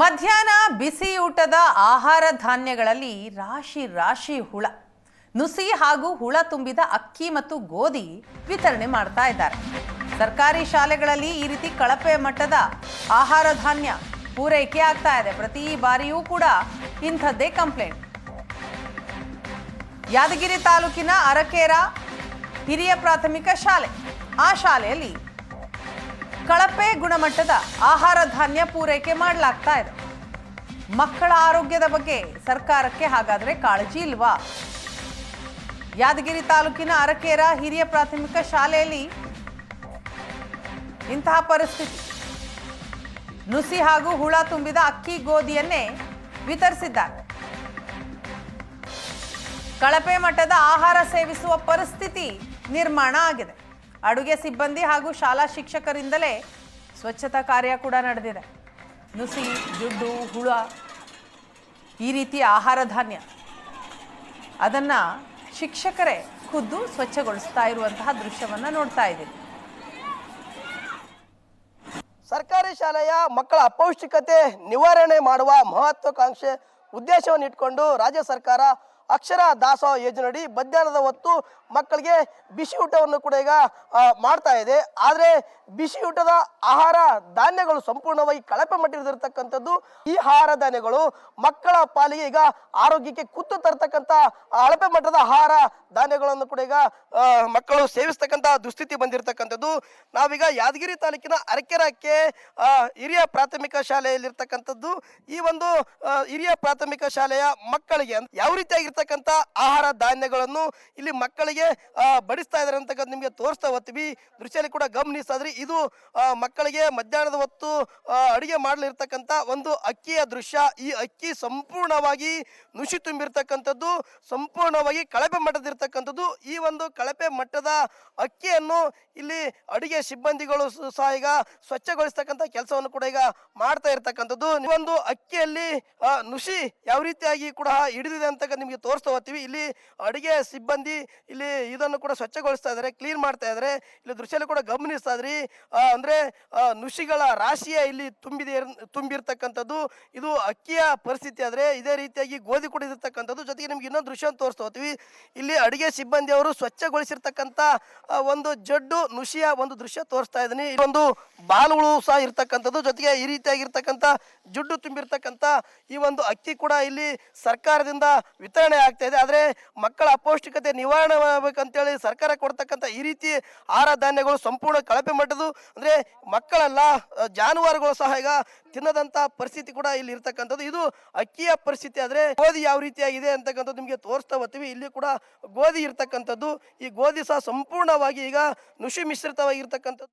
ಮಧ್ಯಾಹ್ನ ಬಿಸಿಯೂಟದ ಆಹಾರ ಧಾನ್ಯಗಳಲ್ಲಿ ರಾಶಿ ರಾಶಿ ಹುಳ, ನುಸಿ ಹಾಗೂ ಹುಳ ತುಂಬಿದ ಅಕ್ಕಿ ಮತ್ತು ಗೋಧಿ ವಿತರಣೆ ಮಾಡ್ತಾ ಇದ್ದಾರೆ. ಸರ್ಕಾರಿ ಶಾಲೆಗಳಲ್ಲಿ ಈ ರೀತಿ ಕಳಪೆ ಮಟ್ಟದ ಆಹಾರ ಧಾನ್ಯ ಪೂರೈಕೆ ಆಗ್ತಾ ಇದೆ. ಪ್ರತಿ ಬಾರಿಯೂ ಕೂಡ ಇಂಥದ್ದೇ ಕಂಪ್ಲೇಂಟ್. ಯಾದಗಿರಿ ತಾಲೂಕಿನ ಅರಕೇರ ಹಿರಿಯ ಪ್ರಾಥಮಿಕ ಶಾಲೆ, ಆ ಶಾಲೆಯಲ್ಲಿ ಕಳಪೆ ಗುಣಮಟ್ಟದ ಆಹಾರ ಧಾನ್ಯ ಪೂರೈಕೆ ಮಾಡಲಾಗ್ತಾ ಇದೆ. ಮಕ್ಕಳ ಆರೋಗ್ಯದ ಬಗ್ಗೆ ಸರ್ಕಾರಕ್ಕೆ ಹಾಗಾದ್ರೆ ಕಾಳಜಿ ಇಲ್ವಾ? ಯಾದಗಿರಿ ತಾಲೂಕಿನ ಅರಕೇರ ಹಿರಿಯ ಪ್ರಾಥಮಿಕ ಶಾಲೆಯಲ್ಲಿ ಇಂತಹ ಪರಿಸ್ಥಿತಿ. ನುಸಿ ಹಾಗೂ ಹುಳ ತುಂಬಿದ ಅಕ್ಕಿ ಗೋಧಿಯನ್ನೇ ವಿತರಿಸಿದ್ದಾರೆ. ಕಳಪೆ ಮಟ್ಟದ ಆಹಾರ ಸೇವಿಸುವ ಪರಿಸ್ಥಿತಿ ನಿರ್ಮಾಣ ಆಗಿದೆ. ಅಡುಗೆ ಸಿಬ್ಬಂದಿ ಹಾಗೂ ಶಾಲಾ ಶಿಕ್ಷಕರಿಂದಲೇ ಸ್ವಚ್ಛತಾ ಕಾರ್ಯ ಕೂಡ ನಡೆದಿದೆ. ನುಸಿ, ಜುಡ್ಡು, ಹುಳ, ಈ ರೀತಿ ಆಹಾರ ಧಾನ್ಯ. ಅದನ್ನು ಶಿಕ್ಷಕರೇ ಖುದ್ದು ಸ್ವಚ್ಛಗೊಳಿಸ್ತಾ ಇರುವಂತಹ ದೃಶ್ಯವನ್ನು ನೋಡ್ತಾ ಇದ್ದೀವಿ. ಸರ್ಕಾರಿ ಶಾಲೆಯ ಮಕ್ಕಳ ಅಪೌಷ್ಟಿಕತೆ ನಿವಾರಣೆ ಮಾಡುವ ಮಹತ್ವಾಕಾಂಕ್ಷೆ ಉದ್ದೇಶವನ್ನು ಇಟ್ಕೊಂಡು ರಾಜ್ಯ ಸರ್ಕಾರ ಅಕ್ಷರ ದಾಸೋಹ ಯೋಜನೆಯಡಿ ಮಧ್ಯಾಹ್ನದ ಹೊತ್ತು ಮಕ್ಕಳಿಗೆ ಬಿಸಿ ಊಟವನ್ನು ಕೂಡ ಈಗ ಮಾಡ್ತಾ ಇದೆ. ಆದರೆ ಬಿಸಿ ಊಟದ ಆಹಾರ ಧಾನ್ಯಗಳು ಸಂಪೂರ್ಣವಾಗಿ ಕಳಪೆ ಮಟ್ಟಿರತಕ್ಕಂಥದ್ದು ಈ ಆಹಾರ ಧಾನ್ಯಗಳು ಮಕ್ಕಳ ಪಾಲಿಗೆ ಈಗ ಆರೋಗ್ಯಕ್ಕೆ ಕುತ್ತು ತರ್ತಕ್ಕಂಥ ಅಳಪೆ ಮಟ್ಟದ ಆಹಾರ ಧಾನ್ಯಗಳನ್ನು ಕೂಡ ಈಗ ಮಕ್ಕಳು ಸೇವಿಸ್ತಕ್ಕಂಥ ದುಸ್ಥಿತಿ ಬಂದಿರತಕ್ಕಂಥದ್ದು. ನಾವೀಗ ಯಾದಗಿರಿ ತಾಲೂಕಿನ ಅರಕೆರಕ್ಕೆ ಹಿರಿಯ ಪ್ರಾಥಮಿಕ ಶಾಲೆಯಲ್ಲಿರ್ತಕ್ಕಂಥದ್ದು. ಈ ಒಂದು ಹಿರಿಯ ಪ್ರಾಥಮಿಕ ಶಾಲೆಯ ಮಕ್ಕಳಿಗೆ ಯಾವ ರೀತಿಯಾಗಿರ್ತಕ್ಕಂಥ ಆಹಾರ ಧಾನ್ಯಗಳನ್ನು ಇಲ್ಲಿ ಮಕ್ಕಳಿಗೆ ಬಡಿಸ್ತಾ ಇದ್ದಾರೆ ಅಂತಕ್ಕಂಥ ನಿಮಗೆ ತೋರಿಸ್ತಾ ಹೋಗ್ತೀವಿ. ದೃಶ್ಯದಲ್ಲಿ ಕೂಡ ಗಮನಿಸಿದ್ರೆ. ಇದು ಮಕ್ಕಳಿಗೆ ಮಧ್ಯಾಹ್ನದ ಹೊತ್ತು ಅಡುಗೆ ಮಾಡಲಿರ್ತಕ್ಕಂಥ ಒಂದು ಅಕ್ಕಿಯ ದೃಶ್ಯ. ಈ ಅಕ್ಕಿ ಸಂಪೂರ್ಣವಾಗಿ ನುಸಿ ತುಂಬಿರ್ತಕ್ಕಂಥದ್ದು, ಸಂಪೂರ್ಣವಾಗಿ ಕಳಪೆ ಮಟ್ಟದಿರ್ತಕ್ಕಂಥದ್ದು. ಈ ಒಂದು ಕಳಪೆ ಮಟ್ಟದ ಅಕ್ಕಿಯನ್ನು ಇಲ್ಲಿ ಅಡುಗೆ ಸಿಬ್ಬಂದಿಗಳು ಸಹ ಈಗ ಸ್ವಚ್ಛಗೊಳಿಸ್ತಕ್ಕಂಥ ಕೆಲಸವನ್ನು ಕೂಡ ಈಗ ಮಾಡ್ತಾ ಇರ್ತಕ್ಕಂಥದ್ದು. ಒಂದು ಅಕ್ಕಿಯಲ್ಲಿ ನುಸಿ ಯಾವ ರೀತಿಯಾಗಿ ಕೂಡ ಹಿಡಿದಿದೆ ಅಂತ ನಿಮಗೆ ತೋರಿಸ್ತಾ ಹೋಗ್ತೀವಿ ಇಲ್ಲಿ ಅಡುಗೆ ಸಿಬ್ಬಂದಿ ಇಲ್ಲಿ ಇದನ್ನು ಕೂಡ ಸ್ವಚ್ಛಗೊಳಿಸ್ತಾ ಇದ್ದಾರೆ ಕ್ಲೀನ್ ಮಾಡ್ತಾ ಇದ್ದಾರೆ ಇಲ್ಲಿ ದೃಶ್ಯದಲ್ಲಿ ಕೂಡ ಗಮನಿಸ್ತಾ ಇದ್ರಿ. ಅಂದರೆ ನುಷಿಗಳ ರಾಶಿಯೇ ಇಲ್ಲಿ ತುಂಬಿದೆ ತುಂಬಿರ್ತಕ್ಕಂಥದ್ದು. ಇದು ಅಕ್ಕಿಯ ಪರಿಸ್ಥಿತಿ ಆದರೆ ಇದೇ ರೀತಿಯಾಗಿ ಗೋಧಿ ಕೂಡ ಇರತಕ್ಕಂಥದ್ದು. ಜೊತೆಗೆ ನಿಮ್ಗೆ ಇನ್ನೊಂದು ದೃಶ್ಯವನ್ನು ತೋರಿಸ್ತಾ ಹೋಗ್ತೀವಿ ಇಲ್ಲಿ ಅಡುಗೆ ಸಿಬ್ಬಂದಿ ಅವರು ಸ್ವಚ್ಛಗೊಳಿಸಿರ್ತಕ್ಕಂಥ ಒಂದು ಜಡ್ಡು ನುಷಿಯ ಒಂದು ದೃಶ್ಯ ತೋರಿಸ್ತಾ ಇದ್ದೀನಿ. ಒಂದು ಬಾಲುಗಳು ಸಹ ಇರ್ತಕ್ಕಂಥದ್ದು. ಜೊತೆಗೆ ಈ ರೀತಿಯಾಗಿರ್ತಕ್ಕಂಥ ಜುಡ್ಡು ತುಂಬಿರ್ತಕ್ಕಂಥ ಈ ಒಂದು ಅಕ್ಕಿ ಕೂಡ ಇಲ್ಲಿ ಸರ್ಕಾರದಿಂದ ವಿತರಣೆ ಆಗ್ತಾ ಇದೆ. ಆದರೆ ಮಕ್ಕಳ ಅಪೌಷ್ಟಿಕತೆ ನಿವಾರಣೆ ಆಗಬೇಕಂತೇಳಿ ಸರ್ಕಾರ ಕೊಡ್ತಕ್ಕಂಥ ಈ ರೀತಿ ಆಹಾರ ಧಾನ್ಯಗಳು ಸಂಪೂರ್ಣ ಕಳಪೆ ಮಟ್ಟದ್ದು. ಅಂದರೆ ಮಕ್ಕಳಲ್ಲ ಜಾನುವಾರುಗಳು ಸಹ ಈಗ ತಿನ್ನದಂಥ ಪರಿಸ್ಥಿತಿ ಕೂಡ ಇಲ್ಲಿ ಇರ್ತಕ್ಕಂಥದ್ದು. ಇದು ಅಕ್ಕಿಯ ಪರಿಸ್ಥಿತಿ ಆದರೆ ಗೋಧಿ ಯಾವ ರೀತಿಯಾಗಿದೆ ಅಂತಕ್ಕಂಥದ್ದು ನಿಮಗೆ ತೋರಿಸ್ತಾ ಹೋಗ್ತೀವಿ. ಇಲ್ಲಿ ಕೂಡ ಗೋಧಿ ಇರ್ತಕ್ಕಂಥದ್ದು. ಈ ಗೋಧಿ ಸಹ ಸಂಪೂರ್ಣವಾಗಿ ಈಗ ನುಷಿ ಮಿಶ್ರಿತವಾಗಿರ್ತಕ್ಕಂಥದ್ದು.